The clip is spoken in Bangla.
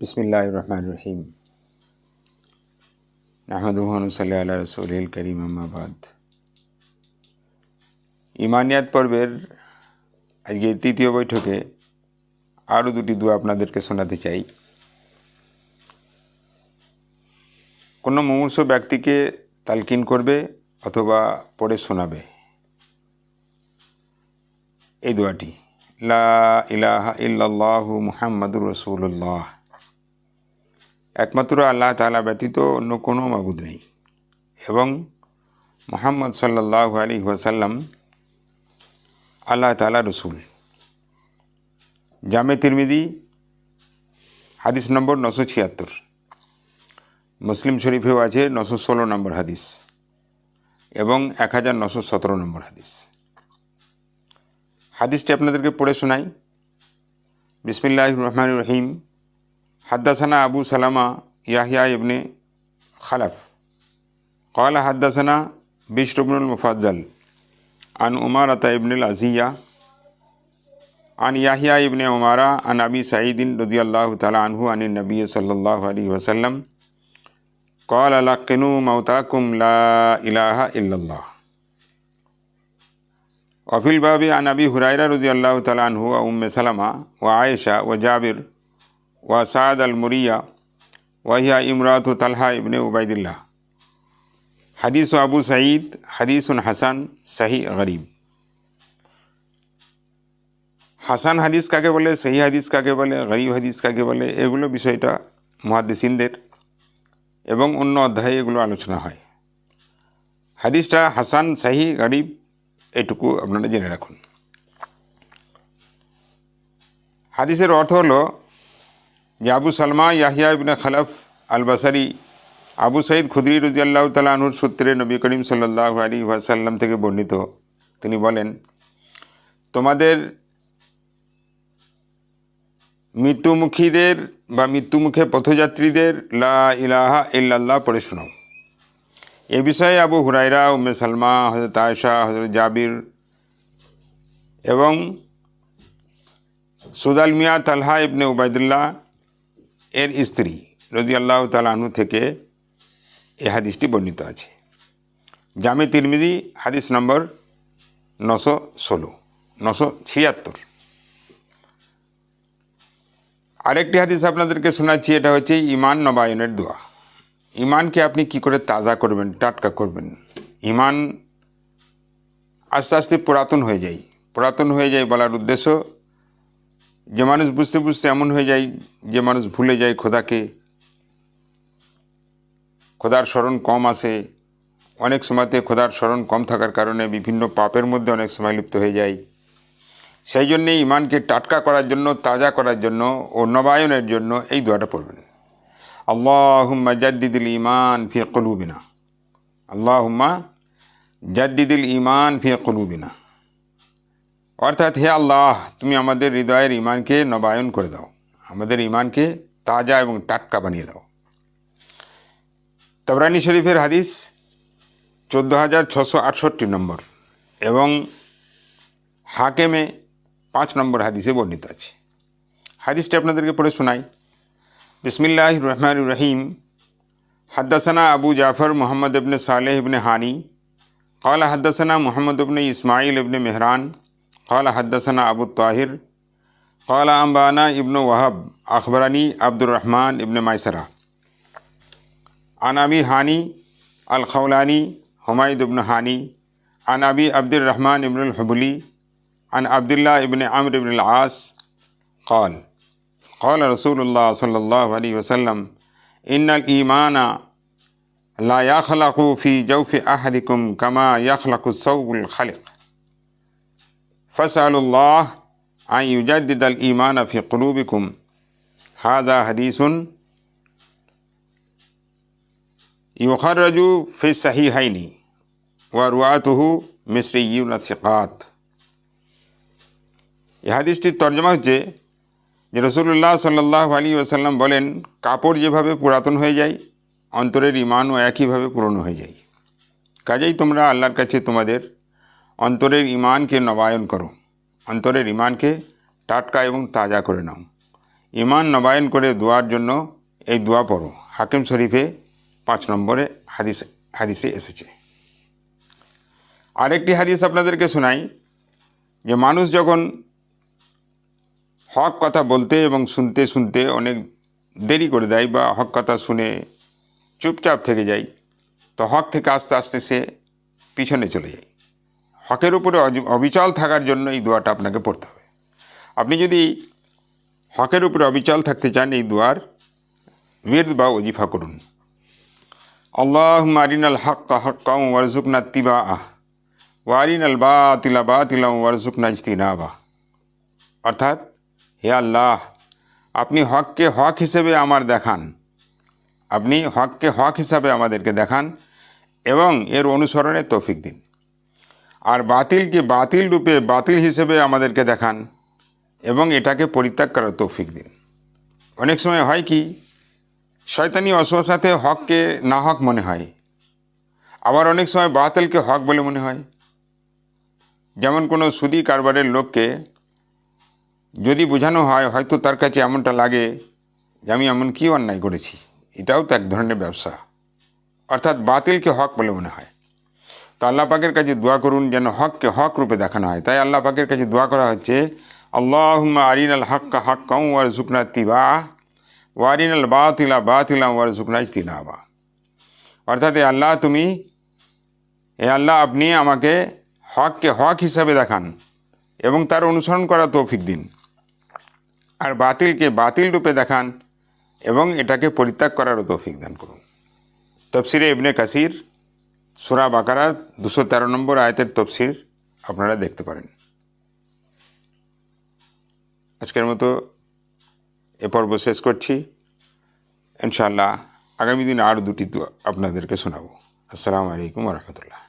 বিসমিল্লাহ রহমান রহিম আহমদুহন সাল্লাহ আল্লাহ রসুল করিম আহমাবাদ ইমানিয়াত পর্বের আজকে তৃতীয় বৈঠকে আরও দুটি দোয়া আপনাদেরকে শোনাতে চাই। কোনো মুমূর্ষ ব্যক্তিকে তালকিন করবে অথবা পড়ে শোনাবে। এই দোয়াটি, লা ইলাহা ইল্লাল্লাহু মুহাম্মাদুর রসুল্লাহ একমাত্র আল্লাহ তালা ব্যতীত অন্য কোনো মাবুদ নেই। এবং মোহাম্মদ সাল্লাহ আলী ওয়াসাল্লাম আল্লাহ তালা রসুল। জামে তিরমিদি হাদিস নম্বর নশো ছিয়াত্তর। মুসলিম শরীফেও আছে নশো ষোলো নম্বর হাদিস এবং এক হাজার নশো সতেরো নম্বর হাদিস। হাদিসটি আপনাদেরকে পড়ে শোনাই। বিসমিল্লাহ রহমান রহিম। حدثنا أبو سلمة يحيى ابن خلف. قال حدثنا بشر بن المفضل عن أمارة ابن العزية عن يحيى ابن عمارة عن أبي سعيد رضي الله تعالى عنه عن النبي صلى الله عليه وسلم قال لقنوا موتاكم لا إله إلا الله. وفي الباب عن أبي هريرة رضي الله تعالى عنه وأم سلمة وعائشة وجابر وسعد المرية وهي امرأة طلحة ابن عبيد الله حديث أبو سعيد حديث حسن صحيح غريب হাসান হাদিস কাকে বলে সহি হাদিস কাকে বলে গরিব হাদিস কাকে বলে এগুলো বিষয়টা মহাদিসিনদের এবং অন্য অধ্যায়ে এগুলো আলোচনা হয় হাদিসটা হাসান সাহি গরিব এটুকু আপনারা জেনে রাখুন হাদিসের অর্থ হলো যে আবু সালমা ইয়াহিয়া ইবনে খালাফ আল বাসারি আবু সাইদ খুদরি রুজি আল্লাহ তালাহুর সূত্রে নবী করিম সাল্লাহ আলী ওয়াসাল্লাম থেকে বর্ণিত, তিনি বলেন, তোমাদের মৃত্যুমুখীদের বা মৃত্যুমুখে পথযাত্রীদের লা ইলাহা ইল্লাল্লাহ পড়ে শোনাও এ বিষয়ে আবু হুরাইরা উম্মে সালমা হজরত আয়সা হজরত জাবির এবং সুদাল মিয়া তালহা ইবনে উবায়দুল্লাহ এর স্ত্রী রজি আল্লাহ তালাহনু থেকে এ হাদিসটি বর্ণিত আছে। জামে তিরমিদি হাদিস নম্বর নশো ষোলো, নশো ছিয়াত্তর। আরেকটি হাদিস আপনাদেরকে শোনাচ্ছি, এটা হচ্ছে ইমান নবায়নের দোয়া। ইমানকে আপনি কি করে তাজা করবেন, টাটকা করবেন? ইমান আস্তে আস্তে পুরাতন হয়ে যায়। পুরাতন হয়ে যায় বলার উদ্দেশ্য যে মানুষ বুঝতে বুঝতে এমন হয়ে যায় যে মানুষ ভুলে যায় খোদাকে। খোদার স্মরণ কম আসে। অনেক সময়তে খোদার স্মরণ কম থাকার কারণে বিভিন্ন পাপের মধ্যে অনেক সময় লিপ্ত হয়ে যায়। সেই জন্যে ইমানকে টাটকা করার জন্য, তাজা করার জন্য ও নবায়নের জন্য এই দোয়াটা পড়বেন। আল্লাহুম্মা জাদ্দিদুল ইমান ফি কলুবিনা। আল্লাহুম্মা জাদ্দিদুল ইমান ফি কলুবিনা। অর্থাৎ হে আল্লাহ, তুমি আমাদের হৃদয়ের ইমানকে নবায়ন করে দাও। আমাদের ইমানকে তাজা এবং টাটকা বানিয়ে দাও। তবরানি শরীফের হাদিস চোদ্দ হাজার ছশো আটষট্টি নম্বর এবং হাকেমে পাঁচ নম্বর হাদিসে বর্ণিত আছে। হাদিসটি আপনাদেরকে পড়ে শোনাই। বিসমিল্লাহ রহমান রহিম। হাদ্দাসানা আবু জাফর মোহাম্মদ ইবনে সালেহ ইবনে হানি। কালা হাদ্দাসানা মোহাম্মদ ইবনে ইসমাইল ইবনে মেহরান। قال حدثنا أبو الطاهر قال أنبأنا ابن وهب أخبرني عبد الرحمن ابن ميسرة. عن أبي هاني الخولاني حميد بن هاني عن أبي عبد الرحمن بن الحبلي عن عبد الله بن عمرو بن العاص قال قال رسول الله صلى الله عليه وسلم إن الإيمان لا يخلق في جوف أحدكم كما يخلق الثوب الخلق. فاسألوا الله أن يجدد الإيمان في قلوبكم هذا حديث يخرج في الصحيحين ورواته مصريون ثقات এই হাদিসটির তর্জমা হচ্ছে যে রসুল্লাহ সাল্লাহ আলী আসাল্লাম বলেন কাপড় যেভাবে পুরাতন হয়ে যায় অন্তরের ইমানও একইভাবে পুরনো হয়ে যায় কাজেই তোমরা আল্লাহর কাছে তোমাদের অন্তরের ইমানকে নবায়ন করো। অন্তরের ইমানকে টাটকা এবং তাজা করে নাও। ইমান নবায়ন করে দোয়ার জন্য এই দোয়া পড়ো। হাকিম শরীফে পাঁচ নম্বরে হাদিস, হাদিসে এসেছে। আরেকটি হাদিস আপনাদেরকে শোনাই, যে মানুষ যখন হক কথা বলতে এবং শুনতে শুনতে অনেক দেরি করে দেয় বা হক কথা শুনে চুপচাপ থেকে যায়, তো হক থেকে আস্তে আস্তে সে পিছনে চলে যায়। হকের উপরে অবিচল থাকার জন্য এই দোয়াটা আপনাকে পড়তে হবে। আপনি যদি হকের উপরে অবিচল থাকতে চান এই দোয়ার বিরদ বা ওজিফা করুন। আল্লাহ মারিনাল হক হক ওয়ারজুকনা তিবা আহ ওয়ারিনাল বা তিলা বা তিলা ওয়ারজুকনা ইজতিনাবা। অর্থাৎ, হে আল্লাহ, আপনি হককে হক হিসেবে আমার দেখান। আপনি হককে হক হিসাবে আমাদেরকে দেখান এবং এর অনুসরণে তৌফিক দিন। আর বাতিলকে বাতিল রূপে বাতিল হিসেবে আমাদেরকে দেখান এবং এটাকে পরিত্যাগ করার তৌফিক দিন। অনেক সময় হয় কি, শয়তানি অসুয়াসাতে হককে না হক মনে হয়। আবার অনেক সময় বাতিলকে হক বলে মনে হয়। যেমন কোনো সুদি কারবারের লোককে যদি বোঝানো হয়, হয়তো তার কাছে এমনটা লাগে যে আমি এমন কী অন্যায় করেছি। এটাও তো এক ধরনের ব্যবসা। অর্থাৎ বাতিলকে হক বলে মনে হয়। তো আল্লাহ পাকের কাছে দোয়া করুন যেন হককে হক রূপে দেখানো হয়। তাই আল্লাহ পাকের কাছে দোয়া করা হচ্ছে আল্লাহ আরিন আল হক্কা হক ওয়ার জুকনা তিবা ওয়ারিন আল বাতিলা বাতিলা ওয়ার জুকনা তিলাবা অর্থাৎ আল্লাহ, তুমি এ আল্লাহ, আপনি আমাকে হককে হক হিসাবে দেখান এবং তার অনুসরণ করা তৌফিক দিন। আর বাতিলকে বাতিল রূপে দেখান এবং এটাকে পরিত্যাগ করারও তৌফিক দান করুন। তফসিরে ইবনে কাসির সুরা বাকারা দুশো তেরো নম্বর আয়তের তফসির আপনারা দেখতে পারেন। আজকের মতো এ পর্ব শেষ করছি। ইনশাআল্লাহ আগামী দিন আরও দুটি আপনাদেরকে শোনাবো। আসসালামু আলাইকুম রহমতুল্লাহ।